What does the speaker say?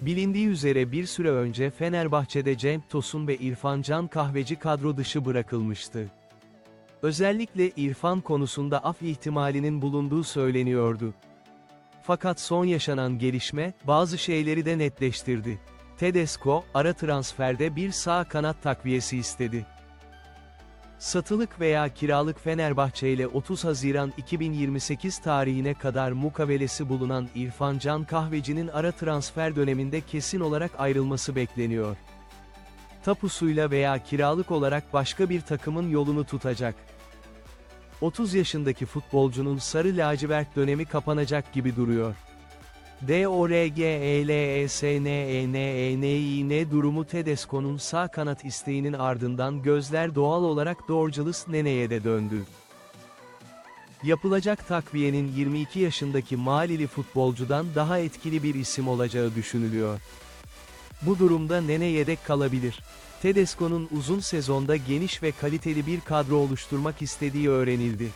Bilindiği üzere bir süre önce Fenerbahçe'de Cenk Tosun ve İrfan Can Kahveci kadro dışı bırakılmıştı. Özellikle İrfan konusunda af ihtimalinin bulunduğu söyleniyordu. Fakat son yaşanan gelişme, bazı şeyleri de netleştirdi. Tedesco, ara transferde bir sağ kanat takviyesi istedi. Satılık veya kiralık Fenerbahçe ile 30 Haziran 2028 tarihine kadar mukavelesi bulunan İrfan Can Kahveci'nin ara transfer döneminde kesin olarak ayrılması bekleniyor. Tapusuyla veya kiralık olarak başka bir takımın yolunu tutacak. 30 yaşındaki futbolcunun sarı lacivert dönemi kapanacak gibi duruyor. E D-O-R-G-E-L-E-S-N-E-N-E-N-İ-N durumu Tedesco'nun sağ kanat isteğinin ardından gözler doğal olarak Dorgeles Nene'ye de döndü. Yapılacak takviyenin 22 yaşındaki Malili futbolcudan daha etkili bir isim olacağı düşünülüyor. Bu durumda Nene yedek kalabilir. Tedesco'nun uzun sezonda geniş ve kaliteli bir kadro oluşturmak istediği öğrenildi.